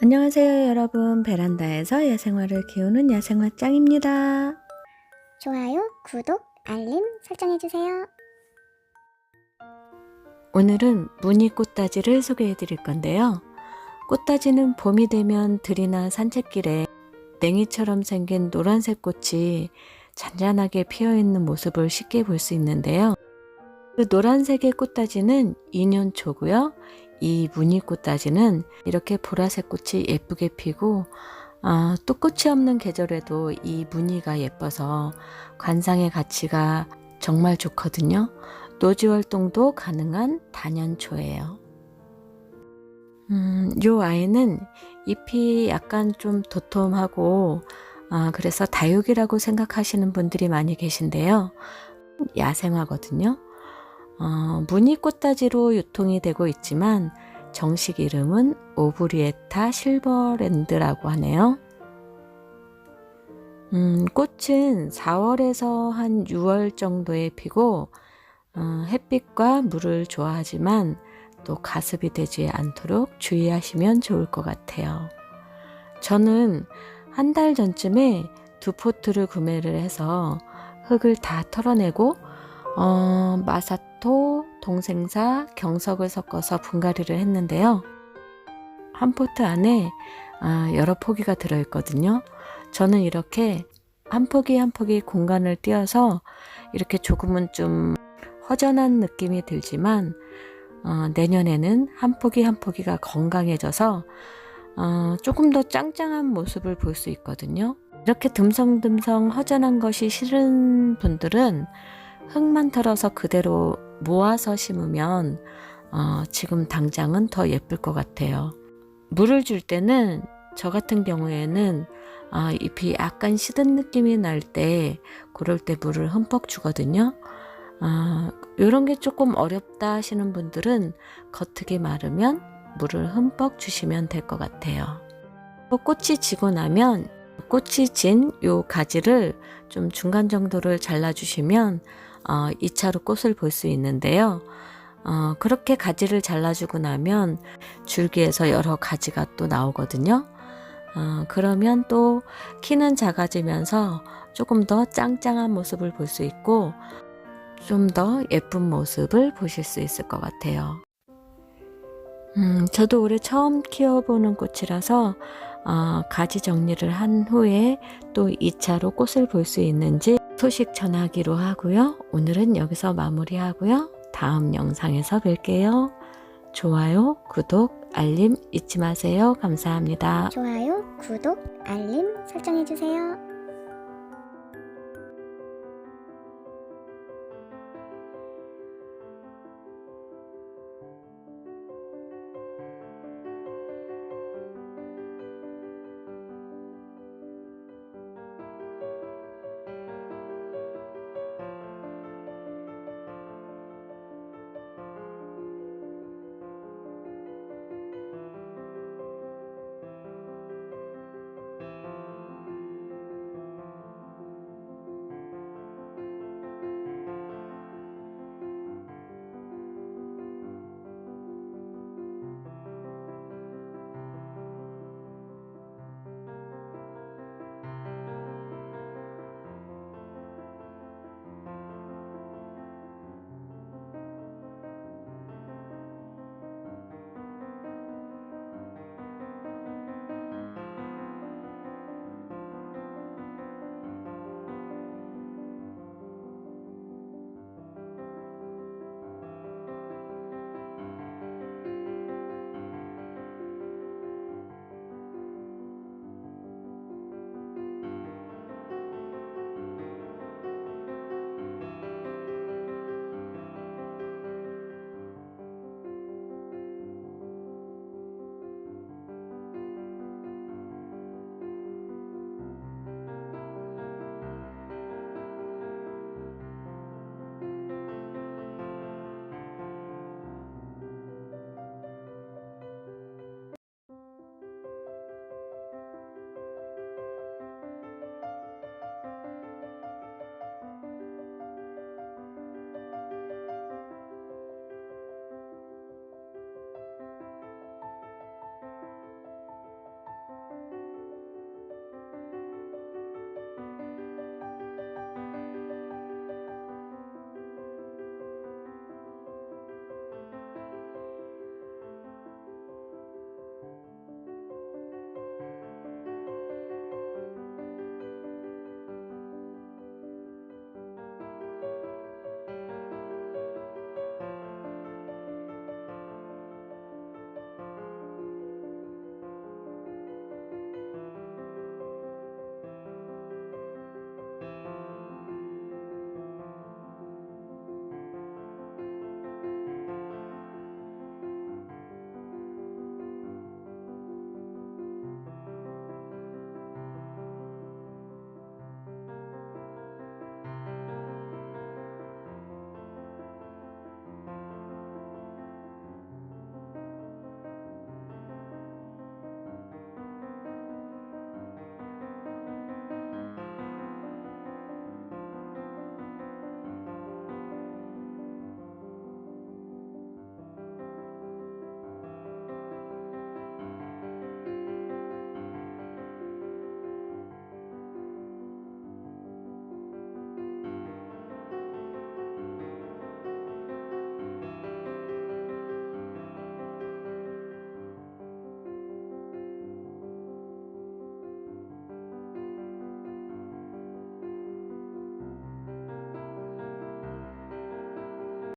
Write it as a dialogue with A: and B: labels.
A: 안녕하세요 여러분. 베란다에서 야생화를 키우는 야생화짱입니다.
B: 좋아요, 구독, 알림 설정해주세요.
A: 오늘은 무늬 꽃다지를 소개해 드릴 건데요. 꽃다지는 봄이 되면 들이나 산책길에 냉이처럼 생긴 노란색 꽃이 잔잔하게 피어 있는 모습을 쉽게 볼 수 있는데요. 그 노란색의 꽃다지는 2년 초고요 이 무늬 꽃다지는 이렇게 보라색 꽃이 예쁘게 피고 아, 또 꽃이 없는 계절에도 이 무늬가 예뻐서 관상의 가치가 정말 좋거든요. 노지 활동도 가능한 단연초예요. 음, 요 아이는 잎이 약간 좀 도톰하고 아, 그래서 다육이라고 생각하시는 분들이 많이 계신데요. 야생화거든요. 어, 무늬 꽃다지로 유통이 되고 있지만 정식 이름은 오브리에타 실버랜드라고 하네요. 음, 꽃은 4월에서 한 6월 정도에 피고 어, 햇빛과 물을 좋아하지만 또 가습이 되지 않도록 주의하시면 좋을 것 같아요. 저는 한 달 전쯤에 두 포트를 구매를 해서 흙을 다 털어내고 어, 마사토, 동생사, 경석을 섞어서 분갈이를 했는데요. 한 포트 안에 아, 여러 포기가 들어있거든요. 저는 이렇게 한 포기 한 포기 공간을 띄어서 이렇게 조금은 좀 허전한 느낌이 들지만 어, 내년에는 한 포기 한 포기가 건강해져서 어, 조금 더 짱짱한 모습을 볼 수 있거든요. 이렇게 듬성듬성 허전한 것이 싫은 분들은 흙만 털어서 그대로 모아서 심으면 어, 지금 당장은 더 예쁠 것 같아요. 물을 줄 때는 저 같은 경우에는 아, 잎이 약간 시든 느낌이 날 때 그럴 때 물을 흠뻑 주거든요. 아, 이런 게 조금 어렵다 하시는 분들은 겉흙이 마르면 물을 흠뻑 주시면 될 것 같아요. 또 꽃이 지고 나면 꽃이 진 요 가지를 좀 중간 정도를 잘라주시면 어, 2차로 꽃을 볼 수 있는데요. 어, 그렇게 가지를 잘라주고 나면 줄기에서 여러 가지가 또 나오거든요. 어, 그러면 또 키는 작아지면서 조금 더 짱짱한 모습을 볼 수 있고 좀 더 예쁜 모습을 보실 수 있을 것 같아요. 음, 저도 올해 처음 키워보는 꽃이라서 어, 가지 정리를 한 후에 또 2차로 꽃을 볼 수 있는지 소식 전하기로 하고요. 오늘은 여기서 마무리하고요. 다음 영상에서 뵐게요. 좋아요, 구독, 알림 잊지 마세요. 감사합니다.
B: 좋아요, 구독, 알림 설정해주세요.